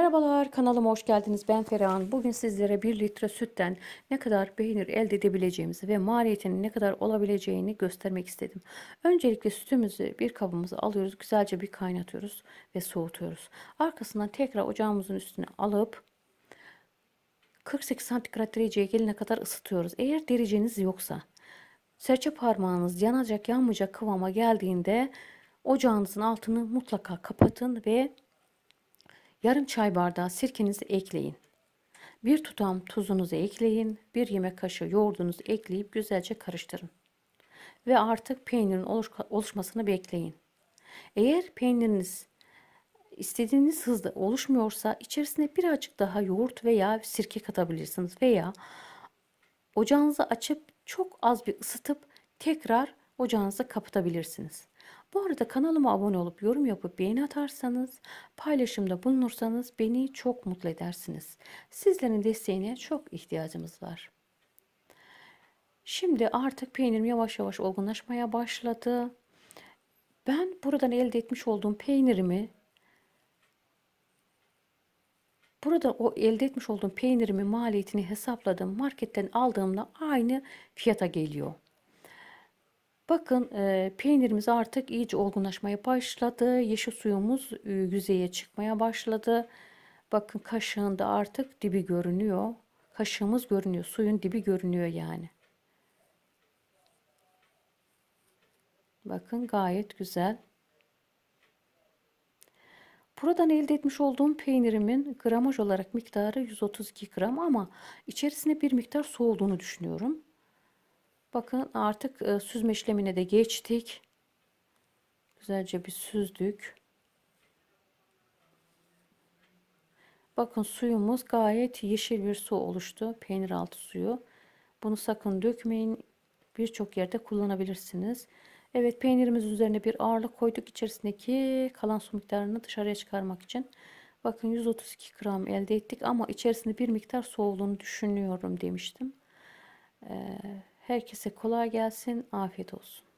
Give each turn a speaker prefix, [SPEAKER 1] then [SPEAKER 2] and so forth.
[SPEAKER 1] Merhabalar kanalıma hoş geldiniz. Ben Ferhan. Bugün sizlere 1 litre sütten ne kadar peynir elde edebileceğimizi ve maliyetinin ne kadar olabileceğini göstermek istedim. Öncelikle sütümüzü bir kabımıza alıyoruz. Güzelce bir kaynatıyoruz ve soğutuyoruz. Arkasından tekrar ocağımızın üstüne alıp 48 santigrat dereceye gelene kadar ısıtıyoruz. Eğer dereceniz yoksa serçe parmağınız yanacak yanmayacak kıvama geldiğinde ocağınızın altını mutlaka kapatın ve Yarım çay bardağı sirkenizi ekleyin. Bir tutam tuzunuzu ekleyin. Bir yemek kaşığı yoğurdunuzu ekleyip güzelce karıştırın. Ve artık peynirin oluş oluşmasını bekleyin. Eğer peyniriniz istediğiniz hızda oluşmuyorsa içerisine birazcık daha yoğurt veya sirke katabilirsiniz. Veya ocağınızı açıp çok az bir ısıtıp tekrar ocağınızı kapatabilirsiniz. Bu arada kanalıma abone olup yorum yapıp beğeni atarsanız, paylaşımda bulunursanız beni çok mutlu edersiniz. Sizlerin desteğine çok ihtiyacımız var. Şimdi artık peynirim yavaş yavaş olgunlaşmaya başladı. Ben buradan elde etmiş olduğum peynirimi Burada o elde etmiş olduğum peynirimin maliyetini hesapladım. Marketten aldığımda aynı fiyata geliyor. Bakın e, peynirimiz artık iyice olgunlaşmaya başladı. Yeşil suyumuz e, yüzeye çıkmaya başladı. Bakın kaşığında artık dibi görünüyor. Kaşığımız görünüyor. Suyun dibi görünüyor yani. Bakın gayet güzel. Buradan elde etmiş olduğum peynirimin gramaj olarak miktarı 132 gram ama içerisine bir miktar su olduğunu düşünüyorum. Bakın artık e, süzme işlemine de geçtik. Güzelce bir süzdük. Bakın suyumuz gayet yeşil bir su oluştu. Peynir altı suyu. Bunu sakın dökmeyin. Birçok yerde kullanabilirsiniz. Evet peynirimiz üzerine bir ağırlık koyduk. içerisindeki kalan su miktarını dışarıya çıkarmak için. Bakın 132 gram elde ettik ama içerisinde bir miktar su olduğunu düşünüyorum demiştim. Ee, Herkese kolay gelsin, afiyet olsun.